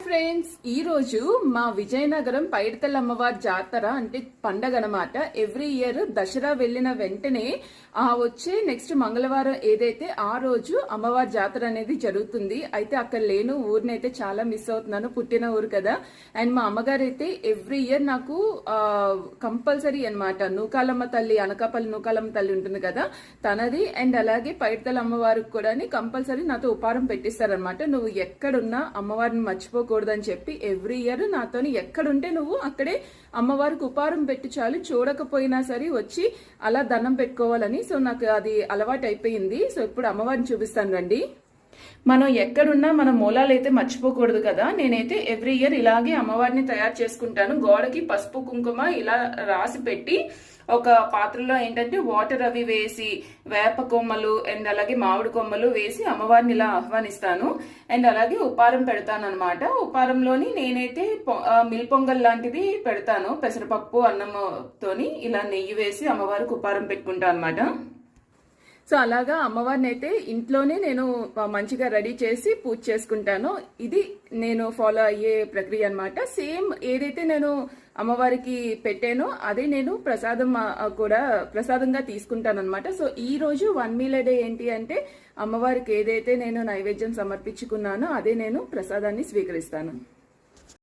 Friends ఈ రోజు మా విజయనగరం పైడితల్ అమ్మవారి జాతర అంటే పండగ అనమాట ఎవ్రీ ఇయర్ దసరా వెళ్ళిన వెంటనే ఆ వచ్చే నెక్స్ట్ మంగళవారం ఏదైతే ఆ రోజు అమ్మవారి జాతర అనేది జరుగుతుంది అయితే అక్కడ లేను ఊరిని అయితే చాలా మిస్ అవుతున్నాను. పుట్టిన ఊరు కదా. అండ్ మా అమ్మగారు అయితే ఎవ్రీ ఇయర్ నాకు కంపల్సరీ అన్నమాట. నూకాలమ్మ తల్లి అనకాపల్లి నూకాలమ్మ తల్లి ఉంటుంది కదా తనది. అండ్ అలాగే పైడితల్ అమ్మవారికి కూడా కంపల్సరీ నాతో ఉపారం పెట్టిస్తారనమాట నువ్వు ఎక్కడున్నా అమ్మవారిని మర్చిపోకూడదని చెప్పి ఎవ్రీ ఇయర్ నాతోని ఎక్కడుంటే నువ్వు అక్కడే అమ్మవారికి ఉపారం పెట్టి చాలు. చూడకపోయినా సరే వచ్చి అలా దండం పెట్టుకోవాలని. సో నాకు అది అలవాటు అయిపోయింది సో ఇప్పుడు అమ్మవారిని చూపిస్తాను రండి. మనం ఎక్కడున్నా మన మూలాలు అయితే మర్చిపోకూడదు కదా? నేనైతే ఎవ్రీ ఇయర్ ఇలాగే అమ్మవారిని తయారు చేసుకుంటాను. గోడకి పసుపు కుంకుమ ఇలా రాసి పెట్టి ఒక పాత్రలో ఏంటంటే వాటర్ అవి వేసి వేప కొమ్మలు అండ్ అలాగే మామిడి కొమ్మలు వేసి అమ్మవారిని ఇలా ఆహ్వానిస్తాను. అండ్ అలాగే ఉపారం పెడతాను అనమాట ఉపారంలోని నేనైతే పొ- మిల్ పొంగల్ లాంటిది పెడతాను. పెసరపప్పు అన్నంతోని ఇలా నెయ్యి వేసి అమ్మవారికి ఉపారం పెట్టుకుంటాను అనమాట సో అలాగా అమ్మవారిని అయితే ఇంట్లోనే నేను మంచిగా రెడీ చేసి పూజ చేసుకుంటాను. ఇది నేను ఫాలో అయ్యే ప్రక్రియ అనమాట సేమ్ ఏదైతే నేను అమ్మవారికి పెట్టానో అదే నేను ప్రసాదం కూడా ప్రసాదంగా తీసుకుంటాను అనమాట సో ఈ రోజు వన్ మీల్ డే ఏంటి అంటే అమ్మవారికి ఏదైతే నేను నైవేద్యం సమర్పించుకున్నానో అదే నేను ప్రసాదాన్ని స్వీకరిస్తాను.